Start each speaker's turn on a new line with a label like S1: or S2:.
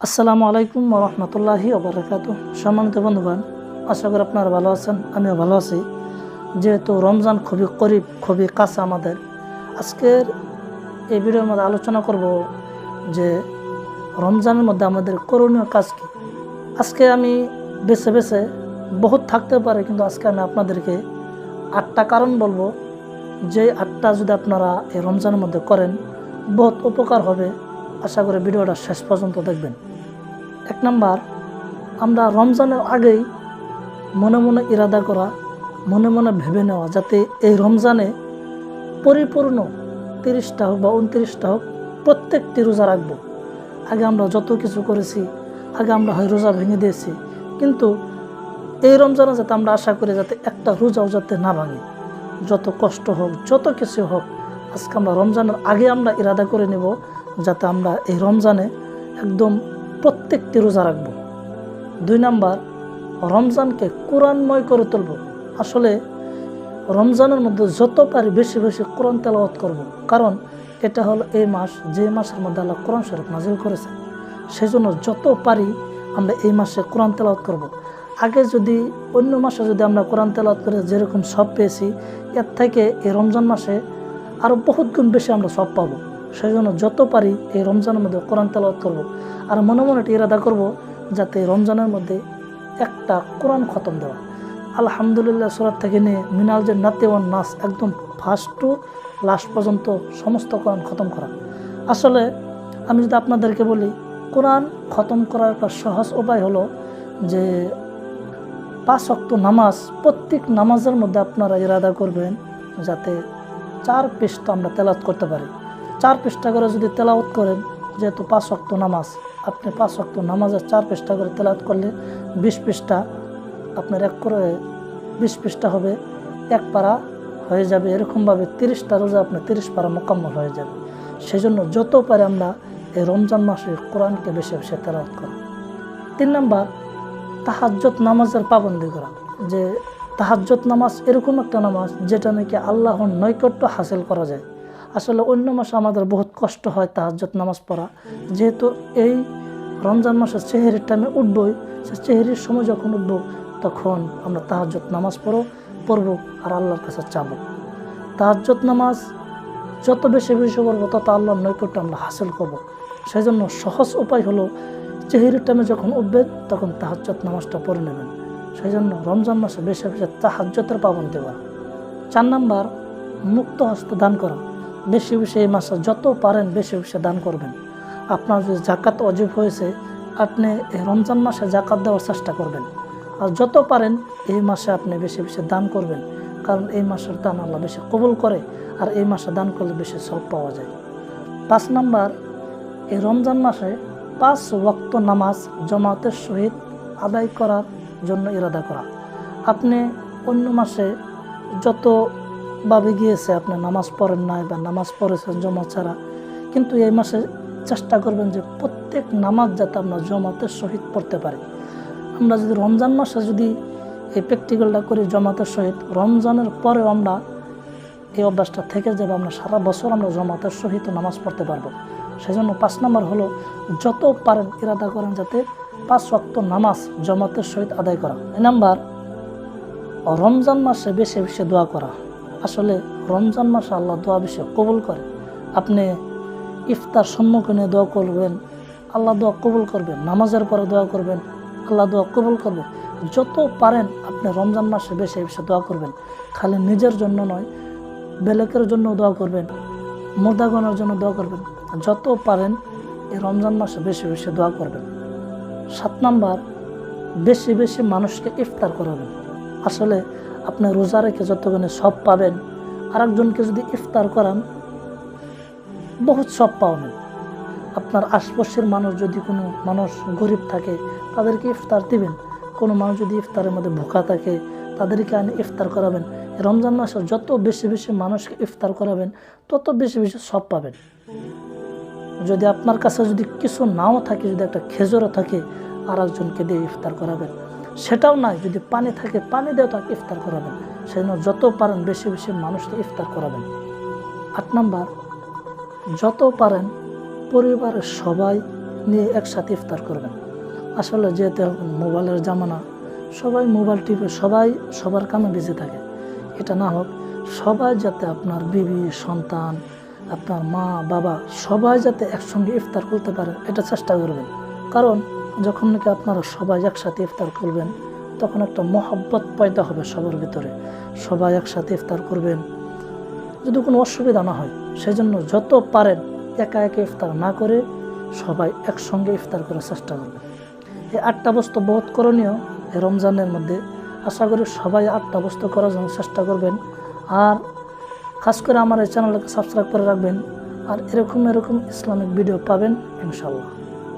S1: আসসালামু আলাইকুম রহমতুল্লাহি ওবরাকাত সম্মানিত বন্ধুবান আশা করি আপনারা ভালো আছেন, আমিও ভালো আছি। যেহেতু রমজান খুবই করিব, খুবই কাছে আমাদের, আজকের এই ভিডিওর মধ্যে আলোচনা করব যে রমজানের মধ্যে আমাদের করণীয় কাজ কী। আজকে আমি বেছে বেছে বহুত থাকতে পারে, কিন্তু আজকে আমি আপনাদেরকে আটটা কারণ বলব। যে আটটা যদি আপনারা এই রমজানের মধ্যে করেন, বহুত উপকার হবে। আশা করি ভিডিওটা শেষ পর্যন্ত দেখবেন। এক নাম্বার, আমরা রমজানের আগেই মনে মনে ইরাদা করা, মনে মনে ভেবে নেওয়া যাতে এই রমজানে পরিপূর্ণ তিরিশটা হোক বা উনত্রিশটা হোক, প্রত্যেকটি রোজা রাখব। আগে আমরা যত কিছু করেছি, আগে আমরা হয় রোজা ভেঙে দিয়েছি। কিন্তু এই রমজানে যাতে আমরা আশা করি যাতে একটা রোজাও যাতে না ভাঙে। যত কষ্ট হোক, যত কিছু হোক, আজকে আমরা রমজানের আগে আমরা ইরাদা করে নেব। যাতে আমরা এই রমজানে একদম প্রত্যেকটি রোজা রাখব দুই নাম্বার, রমজানকে কোরআনময় করে তুলব আসলে রমজানের মধ্যে যত পারি বেশি বেশি কোরআন তেলাওয়াত করব। কারণ এটা হলো এই মাস, যে মাসের মধ্যে আল্লাহ কোরআন শরীফ নাজিল করেছে সেই জন্য যত পারি আমরা এই মাসে কোরআন তেলাওয়াত করব। আগে যদি অন্য মাসে যদি আমরা কোরআন তেলাওয়াত করে যেরকম সব পেয়েছি, এর থেকে এই রমজান মাসে আরও বহুত গুণ বেশি আমরা সব পাবো সেই জন্য যত পারি এই রমজানের মধ্যে কোরআন তেলাওয়াত করব। আর মনে মনে এটি ইরাদা করব যাতে রমজানের মধ্যে একটা কোরআন খতম দেওয়া। আলহামদুলিল্লাহ সুরাত থেকে নিয়ে মিনাল যে নাতেওয়ান নাস একদম ফার্স্ট টু লাস্ট পর্যন্ত সমস্ত কোরআন খতম করা। আসলে আমি যদি আপনাদেরকে বলি, কোরআন খতম করার একটা সহজ উপায় হলো যে পাঁচ অক্ত নামাজ প্রত্যেক নামাজের মধ্যে আপনারা ইরাদা করবেন যাতে চার পৃষ্ঠা আমরা তেলাত করতে পারি। চার পৃষ্ঠা করে যদি তেলাওয়াত করেন, যেহেতু পাঁচ অক্ত নামাজ, আপনি পাঁচ অক্ত নামাজের চার পৃষ্ঠা করে তেলাওয়াত করলে বিশ পৃষ্ঠা আপনার এক করে বিশ পৃষ্ঠা হবে, এক পারা হয়ে যাবে। এরকমভাবে তিরিশটা রোজা আপনার তিরিশ পারা মোকাম্মল হয়ে যাবে। সেই জন্য যত পারে আমরা এই রমজান মাসে কোরআনকে বেশি বেশি তেলাওয়াত করা। তিন নাম্বার তাহাজ্জত নামাজের পাবন্দি করা। যে তাহাজ্জত নামাজ এরকম একটা নামাজ, যেটা নাকি আল্লাহর নৈকট্য হাসিল করা যায়। আসলে অন্য মাসে আমাদের বহুত কষ্ট হয় তাহাজ্জত নামাজ পড়া। যেহেতু এই রমজান মাসের চেহারির টাইমে উঠবই, সে চেহারির সময় যখন উঠব, তখন আমরা তাহাজ্জত নামাজ পড়ো পড়ব আর আল্লাহর কাছে চাবো। তাহাজ্জত নামাজ যত বেশি বেশি পড়ব, তত আল্লাহর নৈকট্য আমরা হাসিল করব। সেই জন্য সহজ উপায় হলো চেহারির টাইমে যখন উঠবে, তখন তাহাজ্জত নামাজটা পড়ে নেবেন। সেই জন্য রমজান মাসে বেশি বেশি তাহাজ্জতের পাবন করা চার নাম্বার, মুক্ত হস্ত দান করা। বেশি বেশি এই মাসে যত পারেন বেশি বেশি দান করবেন। আপনার যদি জাকাত অজীব হয়েছে, আপনি রমজান মাসে জাকাত দেওয়ার চেষ্টা করবেন। আর যত পারেন এই মাসে আপনি বেশি বেশি দান করবেন, কারণ এই মাসের দান আল্লাহ বেশি কবুল করে, আর এই মাসে দান করলে বেশি সব পাওয়া যায়। পাঁচ নাম্বার, এই রমজান মাসে পাঁচ ওয়াক্ত নামাজ জমাতের সহিত আদায় করার জন্য ইরাদা করা। আপনি অন্য মাসে যতভাবে গিয়েছে, আপনি নামাজ পড়েন নাই বা নামাজ পড়েছেন জমা ছাড়া। কিন্তু এই মাসে চেষ্টা করবেন যে প্রত্যেক নামাজ যাতে আমরা জমাতের সহিত পড়তে পারি। আমরা যদি রমজান মাসে যদি এই প্র্যাকটিক্যালটা করি জমাতের সহিত, রমজানের পরেও আমরা এই অভ্যাসটা থেকে যাবে, আমরা সারা বছর আমরা জমাতের সহিত নামাজ পড়তে পারব। সেই জন্য পাঁচ নম্বর হলো, যত পারেন ইরাদা করেন যাতে পাঁচ ওয়াক্ত নামাজ জমাতের সহিত আদায় করা। এই নাম্বার, রমজান মাসে বেশি বেশি দোয়া করা। আসলে রমজান মাসে আল্লাহ দোয়া বেশি কবুল করে। আপনি ইফতার সম্মুখীনে দোয়া করবেন, আল্লাহ দোয়া কবুল করবেন, নামাজের পরে দোয়া করবেন, আল্লাহ দোয়া কবুল করবে যত পারেন আপনি রমজান মাসে বেশি বেশি দোয়া করবেন। খালি নিজের জন্য নয়, বেলেকের জন্য দোয়া করবেন, মুর্দাগণের জন্য দোয়া করবেন। যত পারেন এই রমজান মাসে বেশি বেশি দোয়া করবেন। সাত নাম্বার, বেশি বেশি মানুষকে ইফতার করাবেন। আসলে আপনি রোজা রেখে যতক্ষণে সব পাবেন, আরেকজনকে যদি ইফতার করান, বহুত সব পাবেন আপনার আশপাশের মানুষ যদি কোনো মানুষ গরিব থাকে, তাদেরকে ইফতার দিবেন। কোনো মানুষ যদি ইফতারের মধ্যে ভোকা থাকে, তাদেরকে আনি ইফতার করাবেন। রমজান মাসে যত বেশি বেশি মানুষকে ইফতার করাবেন, তত বেশি বেশি সব পাবেন। যদি আপনার কাছে যদি কিছু নাও থাকে, যদি একটা খেজুরও থাকে আর একজনকে দিয়ে ইফতার করাবেন। সেটাও নাই, যদি পানি থাকে, পানি দিয়েও তাকে ইফতার করাবেন। সেজন্য যত পারেন বেশি বেশি মানুষকে ইফতার করাবেন। আট নাম্বার, যত পারেন পরিবারের সবাই নিয়ে একসাথে ইফতার করবেন। আসলে যেহেতু মোবাইলের জামানা, সবাই মোবাইল টিপে সবাই সবার কামে বেঁচে থাকে। এটা না হোক, সবাই যাতে আপনার বিবি, সন্তান, আপনার মা, বাবা সবাই যাতে একসঙ্গে ইফতার করতে পারে, এটা চেষ্টা করবেন। কারণ যখন নাকি আপনারা সবাই একসাথে ইফতার করবেন, তখন একটা মহব্বত পয়দা হবে সবার ভিতরে। সবাই একসাথে ইফতার করবেন। যদি কোনো অসুবিধা না হয় সেই জন্য যত পারেন একা একা ইফতার না করে সবাই একসঙ্গে ইফতার করার চেষ্টা করবেন। এই আটটা বস্তু বহুত করণীয় এই রমজানের মধ্যে। আশা করি সবাই আটটা বস্তু করার জন্য চেষ্টা করবেন। আর খাস করে আমার এই চ্যানেলটাকে সাবস্ক্রাইব করে রাখবেন। আর এরকম এরকম ইসলামিক ভিডিও পাবেন ইনশাল্লাহ